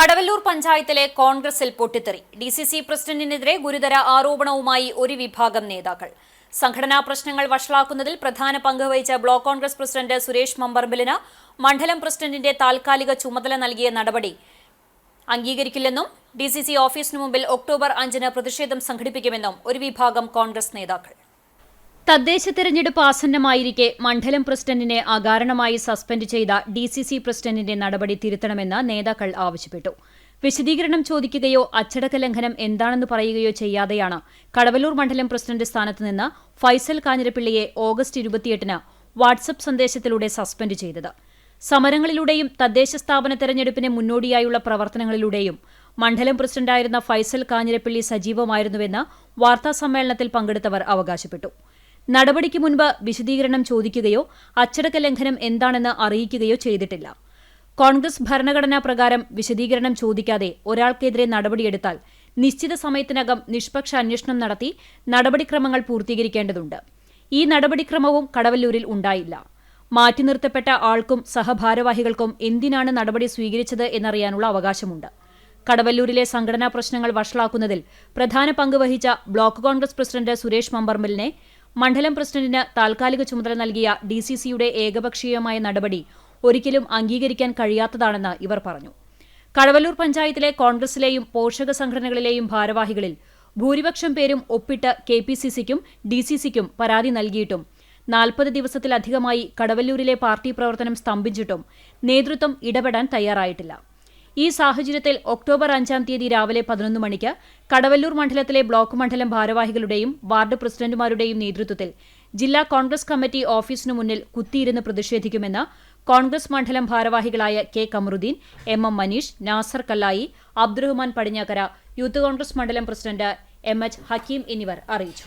കടവല്ലൂർ പഞ്ചായത്തിലെ കോൺഗ്രസിൽ പൊട്ടിത്തെറി. ഡി സി സി പ്രസിഡന്റിനെതിരെ ഗുരുതര ആരോപണവുമായി ഒരു വിഭാഗം നേതാക്കൾ. സംഘടനാ പ്രശ്നങ്ങൾ വഷളാക്കുന്നതിൽ പ്രധാന പങ്ക് വഹിച്ച ബ്ലോക്ക് കോൺഗ്രസ് പ്രസിഡന്റ് സുരേഷ് മമ്പർബിലിന് മണ്ഡലം പ്രസിഡന്റിന്റെ താൽക്കാലിക ചുമതല നൽകിയ നടപടി അംഗീകരിക്കില്ലെന്നും ഡി സി സി ഓഫീസിനു മുമ്പിൽ ഒക്ടോബർ അഞ്ചിന് പ്രതിഷേധം സംഘടിപ്പിക്കുമെന്നും ഒരു വിഭാഗം കോൺഗ്രസ് നേതാക്കൾ. തദ്ദേശ തെരഞ്ഞെടുപ്പ് ആസന്നമായിരിക്കെ മണ്ഡലം പ്രസിഡന്റിനെ അകാരണമായി സസ്പെൻഡ് ചെയ്ത ഡി സി സി പ്രസിഡന്റിന്റെ നടപടി തിരുത്തണമെന്ന് നേതാക്കൾ ആവശ്യപ്പെട്ടു. വിശദീകരണം ചോദിക്കുകയോ അച്ചടക്ക ലംഘനം എന്താണെന്ന് പറയുകയോ ചെയ്യാതെയാണ് കടവലൂർ മണ്ഡലം പ്രസിഡന്റ് സ്ഥാനത്ത് നിന്ന് ഫൈസൽ കാഞ്ഞിരപ്പിള്ളിയെ ഓഗസ്റ്റ് ഇരുപത്തിയെട്ടിന് വാട്സപ്പ് സന്ദേശത്തിലൂടെ സസ്പെൻഡ് ചെയ്തത്. സമരങ്ങളിലൂടെയും തദ്ദേശ സ്ഥാപന തെരഞ്ഞെടുപ്പിന് മുന്നോടിയായുള്ള പ്രവർത്തനങ്ങളിലൂടെയും മണ്ഡലം പ്രസിഡന്റായിരുന്ന ഫൈസൽ കാഞ്ഞിരപ്പള്ളി സജീവമായിരുന്നുവെന്ന് വാർത്താസമ്മേളനത്തിൽ പങ്കെടുത്തവർ അവകാശപ്പെട്ടു. നടപടിക്ക് മുൻപ് വിശദീകരണം ചോദിക്കുകയോ അച്ചടക്ക ലംഘനം എന്താണെന്ന് അറിയിക്കുകയോ ചെയ്തിട്ടില്ല. കോൺഗ്രസ് ഭരണഘടനാ പ്രകാരം വിശദീകരണം ചോദിക്കാതെ ഒരാൾക്കെതിരെ നടപടിയെടുത്താൽ നിശ്ചിത സമയത്തിനകം നിഷ്പക്ഷ അന്വേഷണം നടത്തി നടപടിക്രമങ്ങൾ പൂർത്തീകരിക്കേണ്ടതുണ്ട്. ഈ നടപടിക്രമവും കടവല്ലൂരിൽ ഉണ്ടായില്ല. മാറ്റി നിർത്തപ്പെട്ട ആൾക്കും സഹഭാരവാഹികൾക്കും എന്തിനാണ് നടപടി സ്വീകരിച്ചത് എന്നറിയാനുള്ള അവകാശമുണ്ട്. കടവല്ലൂരിലെ സംഘടനാ പ്രശ്നങ്ങൾ വഷളാക്കുന്നതിൽ പ്രധാന പങ്ക് വഹിച്ച ബ്ലോക്ക് കോൺഗ്രസ് പ്രസിഡന്റ് സുരേഷ് മമ്പർമലിനെ മണ്ഡലം പ്രസിഡന്റിന് താൽക്കാലിക ചുമതല നൽകിയ ഡി സി സിയുടെ ഏകപക്ഷീയമായ നടപടി ഒരിക്കലും അംഗീകരിക്കാൻ കഴിയാത്തതാണെന്ന് ഇവർ പറഞ്ഞു. കടവല്ലൂർ പഞ്ചായത്തിലെ കോൺഗ്രസിലെയും പോഷക സംഘടനകളിലെയും ഭാരവാഹികളിൽ ഭൂരിപക്ഷം പേരും ഒപ്പിട്ട് കെ പി സി സിക്കും ഡി സി സിക്കും പരാതി നൽകിയിട്ടും നാൽപ്പത് ദിവസത്തിലധികമായി കടവല്ലൂരിലെ പാർട്ടി പ്രവർത്തനം സ്തംഭിച്ചിട്ടും നേതൃത്വം ഇടപെടാൻ തയ്യാറായിട്ടില്ല. ഈ സാഹചര്യത്തിൽ ഒക്ടോബർ അഞ്ചാം തീയതി രാവിലെ പതിനൊന്ന് മണിക്ക് കടവല്ലൂർ മണ്ഡലത്തിലെ ബ്ലോക്ക് മണ്ഡലം ഭാരവാഹികളുടെയും വാർഡ് പ്രസിഡന്റുമാരുടെയും നേതൃത്വത്തിൽ ജില്ലാ കോൺഗ്രസ് കമ്മിറ്റി ഓഫീസിനു മുന്നിൽ കുത്തിയിരുന്ന് പ്രതിഷേധിക്കുമെന്ന് കോൺഗ്രസ് മണ്ഡലം ഭാരവാഹികളായ K Kamaruddin M M Maneesh Nasar Kallayi Abdurahman Padinjakkara youth Congress മണ്ഡലം പ്രസിഡന്റ് എം എച്ച് ഹക്കീം എന്നിവർ അറിയിച്ചു.